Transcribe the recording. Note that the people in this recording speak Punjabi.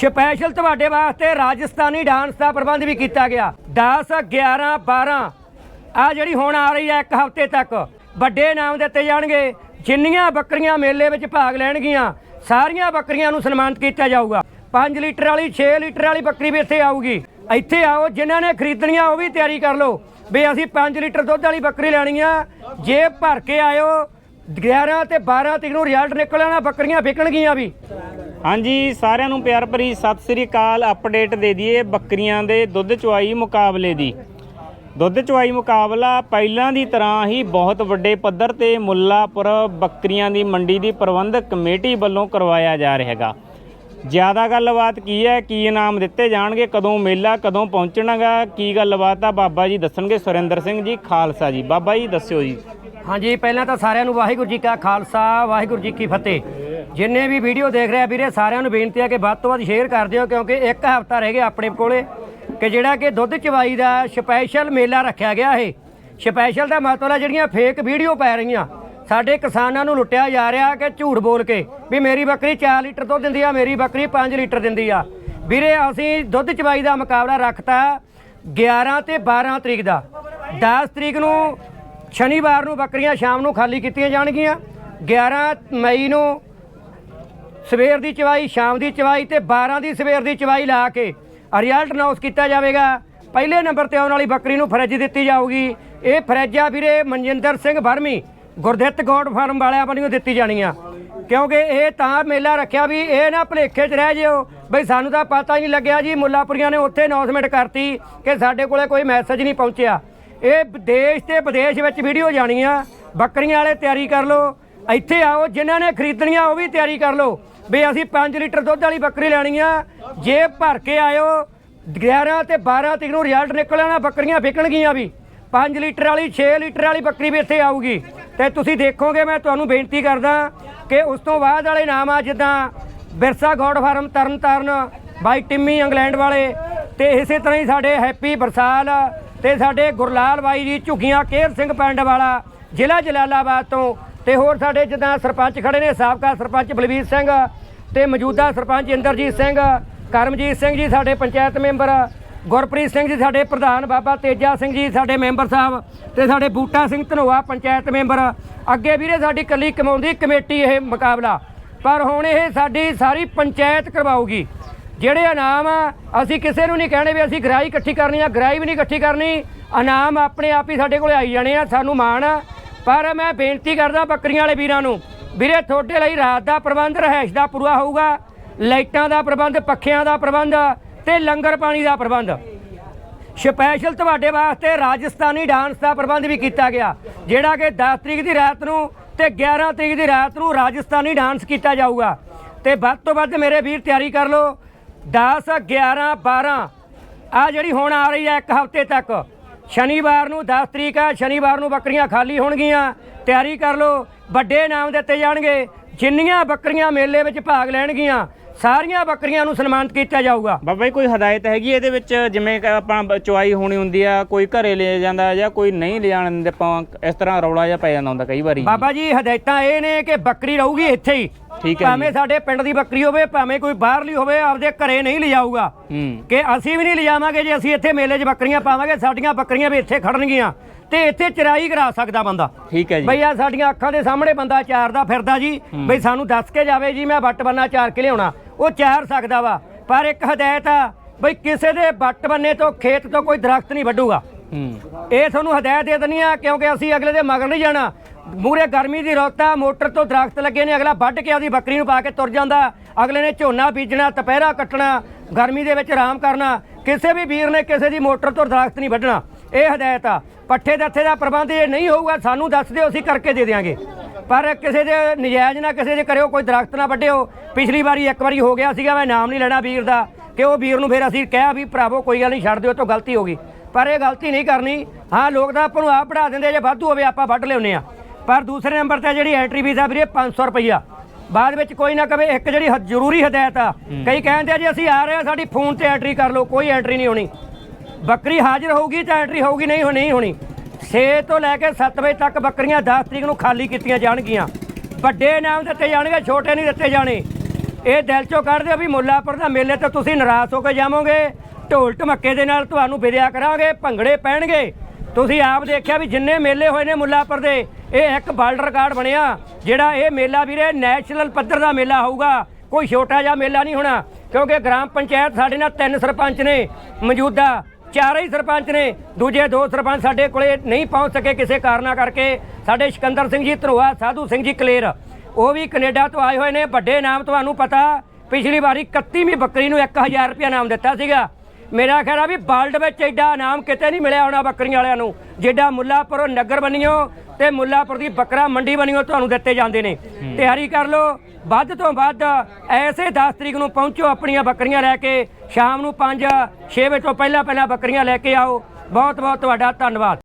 ਸਪੈਸ਼ਲ ਤੁਹਾਡੇ ਵਾਸਤੇ ਰਾਜਸਥਾਨੀ ਡਾਂਸ ਦਾ ਪ੍ਰਬੰਧ ਵੀ ਕੀਤਾ ਗਿਆ। 10 11 12 ਆ ਜਿਹੜੀ ਹੁਣ ਆ ਰਹੀ ਹੈ ਇੱਕ ਹਫ਼ਤੇ ਤੱਕ, ਵੱਡੇ ਇਨਾਮ ਦਿੱਤੇ ਜਾਣਗੇ। ਜਿੰਨੀਆਂ ਬੱਕਰੀਆਂ ਮੇਲੇ ਵਿੱਚ ਭਾਗ ਲੈਣਗੀਆਂ, ਸਾਰੀਆਂ ਬੱਕਰੀਆਂ ਨੂੰ ਸਨਮਾਨਿਤ ਕੀਤਾ ਜਾਊਗਾ। 5 ਲੀਟਰ ਵਾਲੀ 6 ਲੀਟਰ ਵਾਲੀ ਬੱਕਰੀ ਵੀ ਇੱਥੇ ਆਊਗੀ। ਇੱਥੇ ਆਓ, ਜਿਨ੍ਹਾਂ ਨੇ ਖਰੀਦਣੀਆਂ ਉਹ ਵੀ ਤਿਆਰੀ ਕਰ ਲਓ। ਵੀ ਅਸੀਂ 5 ਲੀਟਰ ਦੁੱਧ ਵਾਲੀ ਬੱਕਰੀ ਲੈਣੀ ਆ। ਜੇ ਭਰ ਕੇ ਆਇਓ 11 ਤੇ 12 ਤਰੀਕ ਨੂੰ ਰਿਜ਼ਲਟ ਨਿਕਲਣਾ ਬੱਕਰੀਆਂ ਵਿਕਣਗੀਆਂ ਵੀ। ਹਾਂਜੀ, ਸਾਰਿਆਂ ਨੂੰ ਪਿਆਰ ਭਰੀ ਸਤਿ ਸ੍ਰੀ ਅਕਾਲ। ਅਪਡੇਟ ਦੇ ਦਈਏ ਬੱਕਰੀਆਂ ਦੇ ਦੁੱਧ ਚੁਆਈ ਮੁਕਾਬਲੇ ਦੀ। ਦੁੱਧ ਚੁਆਈ ਮੁਕਾਬਲਾ ਪਹਿਲਾਂ ਦੀ ਤਰ੍ਹਾਂ ਹੀ ਬਹੁਤ ਵੱਡੇ ਪੱਧਰ ਤੇ ਮੁੱਲਾਪੁਰ ਬੱਕਰੀਆਂ ਦੀ ਮੰਡੀ ਦੀ ਪ੍ਰਬੰਧਕ ਕਮੇਟੀ ਵੱਲੋਂ ਕਰਵਾਇਆ ਜਾ ਰਿਹਾ ਹੈਗਾ। ਜ਼ਿਆਦਾ ਗੱਲਬਾਤ ਕੀ ਹੈ, ਕੀ ਇਨਾਮ ਦਿੱਤੇ ਜਾਣਗੇ, ਕਦੋਂ ਮੇਲਾ, ਕਦੋਂ ਪਹੁੰਚਣਾਗਾ, ਕੀ ਗੱਲਬਾਤ ਆ, ਬਾਬਾ ਜੀ ਦੱਸਣਗੇ, ਸੁਰਿੰਦਰ ਸਿੰਘ ਜੀ, ਖਾਲਸਾ ਜੀ। ਬਾਬਾ ਜੀ, ਦੱਸਿਓ ਜੀ। ਹਾਂਜੀ, ਪਹਿਲਾਂ ਤਾਂ ਸਾਰਿਆਂ ਨੂੰ ਵਾਹਿਗੁਰੂ ਜੀ ਕਾ ਖਾਲਸਾ, ਵਾਹਿਗੁਰੂ ਜੀ ਕੀ ਫਤਿਹ। ਜਿੰਨੇ ਵੀ ਵੀਡੀਓ ਦੇਖ ਰਿਹਾ ਵੀਰੇ, ਸਾਰਿਆਂ ਨੂੰ ਬੇਨਤੀ ਹੈ ਕਿ ਵੱਧ ਤੋਂ ਵੱਧ ਸ਼ੇਅਰ ਕਰ ਦਿਓ, ਕਿਉਂਕਿ ਇੱਕ ਹਫ਼ਤਾ ਰਹਿ ਗਿਆ ਆਪਣੇ ਕੋਲੇ ਕਿ ਜਿਹੜਾ ਕਿ ਦੁੱਧ ਚਵਾਈ ਦਾ ਸਪੈਸ਼ਲ ਮੇਲਾ ਰੱਖਿਆ ਗਿਆ ਇਹ। ਸਪੈਸ਼ਲ ਦਾ ਮਤਲਬ ਹੈ ਜਿਹੜੀਆਂ ਫੇਕ ਵੀਡੀਓ ਪੈ ਰਹੀਆਂ, ਸਾਡੇ ਕਿਸਾਨਾਂ ਨੂੰ ਲੁੱਟਿਆ ਜਾ ਰਿਹਾ ਕਿ ਝੂਠ ਬੋਲ ਕੇ ਵੀ ਮੇਰੀ ਬੱਕਰੀ 4 ਲੀਟਰ ਦੁੱਧ ਦਿੰਦੀ ਆ, ਮੇਰੀ ਬੱਕਰੀ 5 ਲੀਟਰ ਦਿੰਦੀ ਆ। ਵੀਰੇ, ਅਸੀਂ ਦੁੱਧ ਚਵਾਈ ਦਾ ਮੁਕਾਬਲਾ ਰੱਖਤਾ 11 ਤੇ 12 ਤਰੀਕ ਦਾ। 10 ਤਰੀਕ ਨੂੰ ਸ਼ਨੀਵਾਰ ਨੂੰ ਬੱਕਰੀਆਂ ਸ਼ਾਮ ਨੂੰ ਖਾਲੀ ਕੀਤੀਆਂ ਜਾਣਗੀਆਂ। 11 ਮਈ ਨੂੰ ਸਵੇਰ ਦੀ ਚਵਾਈ, ਸ਼ਾਮ ਦੀ ਚਵਾਈ ਤੇ 12 ਦੀ ਸਵੇਰ ਦੀ ਚਵਾਈ ਲਾ ਕੇ ਰਿਜ਼ਲਟ ਅਨਾਉਂਸ ਕੀਤਾ ਜਾਵੇਗਾ। ਪਹਿਲੇ ਨੰਬਰ ਤੇ ਆਉਣ ਵਾਲੀ ਬੱਕਰੀ ਨੂੰ ਫਰਿੱਜ ਦਿੱਤੀ ਜਾਊਗੀ। ਇਹ ਫਰਿੱਜ ਵੀਰੇ ਮਨਜਿੰਦਰ ਸਿੰਘ ਵਰਮੀ, ਗੁਰਦਿੱਤ ਗੋਡ ਫਾਰਮ ਵਾਲਿਆਂ ਵੱਲੋਂ ਦਿੱਤੀ ਜਾਣੀ ਕਿਉਂਕਿ ਇਹ ਤਾਂ ਮੇਲਾ ਰੱਖਿਆ ਵੀ ਇਹ ਨਾ ਭਲੇਖੇ 'ਚ ਰਹਿ ਜਿਓ ਬਈ ਸਾਨੂੰ ਤਾਂ ਪਤਾ ਹੀ ਨਹੀਂ ਲੱਗਿਆ ਜੀ, ਮੁੱਲਾਪੁਰੀਆਂ ਨੇ ਉੱਥੇ ਅਨਾਉਂਸਮੈਂਟ ਕਰਤੀ ਕਿ ਸਾਡੇ ਕੋਲੇ ਕੋਈ ਮੈਸੇਜ ਨਹੀਂ ਪਹੁੰਚਿਆ। ਇਹ ਦੇਸ਼ ਤੇ ਵਿਦੇਸ਼ ਵਿੱਚ ਵੀਡੀਓ ਜਾਣੀ ਆ ਬੱਕਰੀਆਂ ਵਾਲੇ ਤਿਆਰੀ ਕਰ ਲਓ। ਇੱਥੇ ਆਓ, ਜਿਨ੍ਹਾਂ ਨੇ ਖਰੀਦਣੀਆਂ ਉਹ ਵੀ ਤਿਆਰੀ ਕਰ ਲਓ। ਵੀ ਅਸੀਂ 5 ਲੀਟਰ ਦੁੱਧ ਵਾਲੀ ਬੱਕਰੀ ਲੈਣੀ ਆ। ਜੇ ਭਰ ਕੇ ਆਇਓ 11 ਤੇ 12 ਤਰੀਕ ਨੂੰ ਰਿਜ਼ਲਟ ਨਿਕਲਣਾ ਬੱਕਰੀਆਂ ਵਿਕਣਗੀਆਂ ਵੀ। 5 ਲੀਟਰ ਵਾਲੀ 6 ਲੀਟਰ ਵਾਲੀ ਬੱਕਰੀ ਵੀ ਇੱਥੇ ਆਊਗੀ। ਤੇ ਤੁਸੀਂ ਦੇਖੋਗੇ, ਮੈਂ ਤੁਹਾਨੂੰ ਬੇਨਤੀ ਕਰਦਾ ਕਿ ਉਸ ਤੋਂ ਬਾਅਦ ਵਾਲੇ ਨਾਮ ਆ, ਜਿੱਦਾਂ ਬਿਰਸਾ ਗੋਡ ਫਾਰਮ ਤਰਨਤਾਰਨ ਬਾਈ ਟਿੰਮੀ, ਇੰਗਲੈਂਡ ਵਾਲੇ। ਤੇ ਇਸੇ ਤਰ੍ਹਾਂ ਹੀ ਸਾਡੇ ਹੈਪੀ ਬਰਸਾਲ ਤੇ ਸਾਡੇ ਗੁਰਲਾਲ ਬਾਈ ਜੀ, ਝੁੱਗੀਆਂ, ਕੇਰ ਸਿੰਘ ਪਿੰਡ ਵਾਲਾ, ਜ਼ਿਲ੍ਹਾ ਜਲਾਲਾਬਾਦ ਤੋਂ ਤੇ ਹੋਰ ਸਾਡੇ ਜਿੱਦਾਂ ਸਰਪੰਚ ਖੜੇ ਨੇ, ਸਾਬਕਾ ਸਰਪੰਚ ਬਲਵੀਰ ਸਿੰਘ ਤੇ ਮੌਜੂਦਾ ਸਰਪੰਚ ਇੰਦਰਜੀਤ ਸਿੰਘ, ਕਰਮਜੀਤ ਸਿੰਘ ਜੀ ਸਾਡੇ ਪੰਚਾਇਤ ਮੈਂਬਰ, ਗੁਰਪ੍ਰੀਤ ਸਿੰਘ ਜੀ ਸਾਡੇ ਪ੍ਰਧਾਨ, ਬਾਬਾ ਤੇਜਾ ਸਿੰਘ ਜੀ ਸਾਡੇ ਮੈਂਬਰ ਸਾਹਿਬ ਤੇ ਸਾਡੇ ਬੂਟਾ ਸਿੰਘ ਧਨੋਆ ਪੰਚਾਇਤ ਮੈਂਬਰ। ਅੱਗੇ ਵੀਰੇ ਸਾਡੀ ਕੱਲੀ ਕਮਾਉਂਦੀ ਕਮੇਟੀ ਇਹ ਮੁਕਾਬਲਾ, ਪਰ ਹੁਣ ਇਹ ਸਾਡੀ ਸਾਰੀ ਪੰਚਾਇਤ ਕਰਵਾਊਗੀ। ਜਿਹੜੇ ਇਨਾਮ ਆ, ਅਸੀਂ ਕਿਸੇ ਨੂੰ ਨਹੀਂ ਕਹਿਣੇ ਵੀ ਅਸੀਂ ਗਰਾਈ ਇਕੱਠੀ ਕਰਨੀ ਆ ਗਰਾਈ ਵੀ ਨਹੀਂ ਇਕੱਠੀ ਕਰਨੀ। ਇਨਾਮ ਆਪਣੇ ਆਪ ਹੀ ਸਾਡੇ ਕੋਲ ਆਈ ਜਾਣੇ ਆ, ਸਾਨੂੰ ਮਾਣ ਆ। ਪਰ ਮੈਂ ਬੇਨਤੀ ਕਰਦਾ ਬੱਕਰੀਆਂ ਵਾਲੇ ਵੀਰਾਂ ਨੂੰ, ਵੀਰੇ ਤੁਹਾਡੇ ਲਈ ਰਾਤ ਦਾ ਪ੍ਰਬੰਧ ਰਹਿਸ਼ ਦਾ ਪੂਰਾ ਹੋਊਗਾ। ਲਾਈਟਾਂ ਦਾ ਪ੍ਰਬੰਧ, ਪੱਖਿਆਂ ਦਾ ਪ੍ਰਬੰਧ ਤੇ ਲੰਗਰ ਪਾਣੀ ਦਾ ਪ੍ਰਬੰਧ। ਸਪੈਸ਼ਲ ਤੁਹਾਡੇ ਵਾਸਤੇ ਰਾਜਸਥਾਨੀ ਡਾਂਸ ਦਾ ਪ੍ਰਬੰਧ ਵੀ ਕੀਤਾ ਗਿਆ, ਜਿਹੜਾ ਕਿ 10 ਤਰੀਕ ਦੀ ਰਾਤ ਨੂੰ ਤੇ 11 ਤਰੀਕ ਦੀ ਰਾਤ ਨੂੰ ਰਾਜਸਥਾਨੀ ਡਾਂਸ ਕੀਤਾ ਜਾਊਗਾ। ਤੇ ਵੱਧ ਤੋਂ ਵੱਧ ਮੇਰੇ ਵੀਰ ਤਿਆਰੀ ਕਰ ਲਓ 10 11 12 ਆ ਜਿਹੜੀ ਹੁਣ ਆ ਰਹੀ ਹੈ ਇੱਕ ਹਫ਼ਤੇ ਤੱਕ। ਸ਼ਨੀਵਾਰ ਨੂੰ 10 ਤਰੀਕ ਆ ਸ਼ਨੀਵਾਰ ਨੂੰ ਬੱਕਰੀਆਂ ਖਾਲੀ ਹੋਣਗੀਆਂ। ਤਿਆਰੀ ਕਰ ਲਓ ਵੱਡੇ ਇਨਾਮ ਦਿੱਤੇ ਜਾਣਗੇ। ਜਿੰਨੀਆਂ ਬੱਕਰੀਆਂ ਮੇਲੇ ਵਿੱਚ ਭਾਗ ਲੈਣਗੀਆਂ ਸਾਰੀਆਂ ਬੱਕਰੀਆਂ ਨੂੰ ਸਨਮਾਨਿਤ ਕੀਤਾ ਜਾਊਗਾ। ਬਾਬਾ ਜੀ ਕੋਈ ਹਦਾਇਤ ਹੈਗੀ ਇਹਦੇ ਵਿੱਚ? ਜਿਵੇਂ ਕਿ ਆਪਾਂ ਚੁਆਈ ਹੋਣੀ ਹੁੰਦੀ ਆ ਕੋਈ ਘਰੇ ਲੈ ਜਾਂਦਾ ਜਾਂ ਕੋਈ ਨਹੀਂ ਲੈ ਜਾਣ ਦਿੰਦੇ ਆਪਾਂ ਇਸ ਤਰ੍ਹਾਂ ਰੌਲਾ ਜਿਹਾ ਪੈ ਜਾਂਦਾ ਹੁੰਦਾ ਕਈ ਵਾਰੀ। ਬਾਬਾ ਜੀ ਹਦਾਇਤਾਂ ਇਹ ਨੇ ਕਿ ਬੱਕਰੀ ਰਹੂਗੀ ਇੱਥੇ ਹੀ। ਠੀਕ ਹੈ ਭਾਵੇਂ ਸਾਡੇ ਪਿੰਡ ਦੀ ਬੱਕਰੀ ਹੋਵੇ ਭਾਵੇਂ ਕੋਈ ਬਾਹਰਲੀ ਹੋਵੇ ਆਪਦੇ ਘਰੇ ਨਹੀਂ ਲਿਜਾਊਗਾ। ਹੂੰ। ਕਿ ਅਸੀਂ ਵੀ ਨਹੀਂ ਲਿਜਾਵਾਂਗੇ ਜੇ ਅਸੀਂ ਇੱਥੇ ਮੇਲੇ 'ਚ ਬੱਕਰੀਆਂ ਪਾਵਾਂਗੇ ਸਾਡੀਆਂ ਬੱਕਰੀਆਂ ਵੀ ਇੱਥੇ ਖੜਨਗੀਆਂ। ਤੇ ਇੱਥੇ ਚਰਾਈ ਕਰਾ ਸਕਦਾ ਬੰਦਾ। ਠੀਕ ਹੈ ਜੀ। ਬਈ ਆ ਸਾਡੀਆਂ ਅੱਖਾਂ ਦੇ ਸਾਹਮਣੇ ਬੰਦਾ ਚਾਰਦਾ ਫਿਰਦਾ ਜੀ। ਬਈ ਸਾਨੂੰ ਦੱਸ ਕੇ ਜਾਵੇ ਜੀ ਮੈਂ ਵੱਟ ਬੰਨਾ ਚਾਰ ਕੇ ਲਿਆਉਣਾ ਉਹ ਚਾਰ ਸਕਦਾ ਵਾ। ਪਰ ਇੱਕ ਹਦਾਇਤ ਆ ਬਈ ਕਿਸੇ ਦੇ ਵੱਟ ਬੰਨੇ ਤੋਂ ਖੇਤ ਤੋਂ ਕੋਈ ਦਰਖਤ ਨਹੀਂ ਵੱਢੂਗਾ। ਇਹ ਤੁਹਾਨੂੰ ਹਦਾਇਤ ਦੇ ਦਨੀ ਆ ਕਿਉਂਕਿ ਅਸੀਂ ਅਗਲੇ ਦੇ ਮਗਰ ਨਹੀਂ ਜਾਣਾ। ਮੂਰੇ ਗਰਮੀ ਦੀ ਰੁੱਤ ਆ, ਮੋਟਰ ਤੋਂ ਦਰਖਤ ਲੱਗੇ ਨੇ, ਅਗਲਾ ਵੱਢ ਕੇ ਉਹਦੀ ਬੱਕਰੀ ਨੂੰ ਪਾ ਕੇ ਤੁਰ ਜਾਂਦਾ। ਅਗਲੇ ਨੇ ਝੋਨਾ ਬੀਜਣਾ, ਦੁਪਹਿਰਾ ਕੱਟਣਾ, ਗਰਮੀ ਦੇ ਵਿੱਚ ਆਰਾਮ ਕਰਨਾ। ਕਿਸੇ ਵੀ ਵੀਰ ਨੇ ਕਿਸੇ ਦੀ ਮੋਟਰ ਤੋਂ ਦਰਖਤ ਨਹੀਂ ਵੱਢਣਾ। ਇਹ ਹਦਾਇਤ ਆ। ਪੱਠੇ ਦੱਥੇ ਦਾ ਪ੍ਰਬੰਧ ਇਹ ਨਹੀਂ ਹੋਊਗਾ, ਸਾਨੂੰ ਦੱਸ ਦਿਓ, ਅਸੀਂ ਕਰਕੇ ਦੇ ਦਿਆਂਗੇ। ਪਰ ਕਿਸੇ ਦੇ ਨਜਾਇਜ਼ ਨਾ ਕਿਸੇ ਦੇ ਕਰਿਓ, ਕੋਈ ਦਰਖਤ ਨਾ ਵੱਢਿਓ। ਪਿਛਲੀ ਵਾਰੀ ਇੱਕ ਵਾਰੀ ਹੋ ਗਿਆ ਸੀਗਾ, ਮੈਂ ਨਾਮ ਨਹੀਂ ਲੈਣਾ ਵੀਰ ਦਾ, ਕਿ ਉਹ ਵੀਰ ਨੂੰ ਫਿਰ ਅਸੀਂ ਕਿਹਾ ਵੀ, ਭਰਾਵੋ, ਕੋਈ ਗੱਲ ਨਹੀਂ, ਛੱਡ ਦਿਓ ਤੋਂ ਗਲਤੀ ਹੋ ਗਈ। ਪਰ ਇਹ ਗਲਤੀ ਨਹੀਂ ਕਰਨੀ। ਹਾਂ, ਲੋਕ ਤਾਂ ਆਪਾਂ ਨੂੰ ਆਪ ਪੜਾ ਦਿੰਦੇ ਜੇ ਵਾਧੂ ਹੋਵੇ ਆਪਾਂ ਵੱਢ ਲਿਆਉਂਦੇ ਆ ਪਰ ਦੂਸਰੇ ਨੰਬਰ ਤੇ ਜਿਹੜੀ ਐਂਟਰੀ ਫੀਸ ਆ ਵੀਰੇ 500 ਰੁਪਈਆ। ਬਾਅਦ ਵਿੱਚ ਕੋਈ ਨਾ ਕਵੇ ਇੱਕ ਜਿਹੜੀ ਹ- ਜ਼ਰੂਰੀ ਹਦਾਇਤ ਆ। ਕਈ ਕਹਿੰਦੇ ਆ ਜੀ ਅਸੀਂ ਆ ਰਹੇ ਆ ਸਾਡੀ ਫੋਨ ਤੇ ਐਂਟਰੀ ਕਰ ਲਓ ਕੋਈ ਐਂਟਰੀ ਨਹੀਂ ਹੋਣੀ। ਬੱਕਰੀ ਹਾਜ਼ਰ ਹੋਊਗੀ ਤਾਂ ਐਂਟਰੀ ਹੋਊਗੀ ਨਹੀਂ ਹੋ ਨਹੀਂ ਹੋਣੀ। 6 ਤੋਂ ਲੈ ਕੇ 7 ਵਜੇ ਤੱਕ ਬੱਕਰੀਆਂ 10 ਤਰੀਕ ਨੂੰ ਖਾਲੀ ਕੀਤੀਆਂ ਜਾਣਗੀਆਂ। ਵੱਡੇ ਇਨਾਮ ਦਿੱਤੇ ਜਾਣਗੇ ਛੋਟੇ ਨਹੀਂ ਦਿੱਤੇ ਜਾਣੇ। ਇਹ ਦਿਲ ਚੋਂ ਕੱਢ ਦਿਓ ਵੀ ਮੁੱਲਾਪੁਰ ਦਾ ਮੇਲੇ ਤੇ ਤੁਸੀਂ ਨਾਰਾਜ਼ ਹੋ ਕੇ ਜਾਵੋਗੇ। ਢੋਲ ਢਮੱਕੇ ਦੇ ਨਾਲ ਤੁਹਾਨੂੰ ਵਿਦਿਆ ਕਰਾਂਗੇ ਭੰਗੜੇ ਪੈਣਗੇ। ਤੁਸੀਂ ਆਪ ਦੇਖਿਆ ਵੀ ਜਿੰਨੇ ਮੇਲੇ ਹੋਏ ਨੇ ਮੁੱਲਾਪੁਰ ਦੇ, ਇਹ ਇੱਕ ਵਰਲਡ ਰਿਕਾਰਡ ਬਣਿਆ, ਜਿਹੜਾ ਇਹ ਮੇਲਾ ਵੀਰੇ ਨੈਸ਼ਨਲ ਪੱਧਰ ਦਾ ਮੇਲਾ ਹੋਊਗਾ। ਕੋਈ ਛੋਟਾ ਜਿਹਾ ਮੇਲਾ ਨਹੀਂ ਹੋਣਾ, ਕਿਉਂਕਿ ਗ੍ਰਾਮ ਪੰਚਾਇਤ ਸਾਡੇ ਨਾਲ ਤਿੰਨ ਸਰਪੰਚ ਨੇ, ਮੌਜੂਦਾ ਚਾਰੇ ਹੀ ਸਰਪੰਚ ਨੇ, ਦੂਜੇ ਦੋ ਸਰਪੰਚ ਸਾਡੇ ਕੋਲੇ ਨਹੀਂ ਪਹੁੰਚ ਸਕੇ ਕਿਸੇ ਕਾਰਨਾ ਕਰਕੇ। ਸਾਡੇ ਸਿਕੰਦਰ ਸਿੰਘ ਜੀ, ਧਰੋਆ ਸਾਧੂ ਸਿੰਘ ਜੀ, ਕਲੇਰ, ਉਹ ਵੀ ਕੈਨੇਡਾ ਤੋਂ ਆਏ ਹੋਏ ਨੇ। ਵੱਡੇ ਨਾਮ ਤੁਹਾਨੂੰ ਪਤਾ, ਪਿਛਲੀ ਵਾਰੀ 31ਵੀਂ ਬੱਕਰੀ ਨੂੰ 1000 ਰੁਪਏ ਨਾਮ ਦਿੱਤਾ ਸੀਗਾ। ਮੇਰਾ ਖਿਆਲ ਆ ਵੀ ਵਰਲਡ ਵਿੱਚ ਐਡਾ ਇਨਾਮ ਕਿਤੇ ਨਹੀਂ ਮਿਲਿਆ ਹੋਣਾ ਬੱਕਰੀਆਂ ਵਾਲਿਆਂ ਨੂੰ। ਜਿੱਡਾ ਮੁੱਲਾਪੁਰ ਨਗਰ ਬਣੀਓ ਤੇ ਮੁੱਲਾਪੁਰ ਦੀ ਬੱਕਰਾ ਮੰਡੀ ਬਣੀਓ ਤੁਹਾਨੂੰ ਦਿੱਤੇ ਜਾਂਦੇ ਨੇ। ਤਿਆਰੀ ਕਰ ਲਓ। ਵੱਧ ਤੋਂ ਵੱਧ ਐਸੇ 10 ਤਰੀਕ ਨੂੰ ਪਹੁੰਚੋ ਆਪਣੀਆਂ ਬੱਕਰੀਆਂ ਲੈ ਕੇ। ਸ਼ਾਮ ਨੂੰ 5 6 ਵਜੇ ਤੋਂ ਪਹਿਲਾਂ ਪਹਿਲਾਂ ਬੱਕਰੀਆਂ ਲੈ ਕੇ ਆਓ। ਬਹੁਤ ਬਹੁਤ ਤੁਹਾਡਾ ਧੰਨਵਾਦ।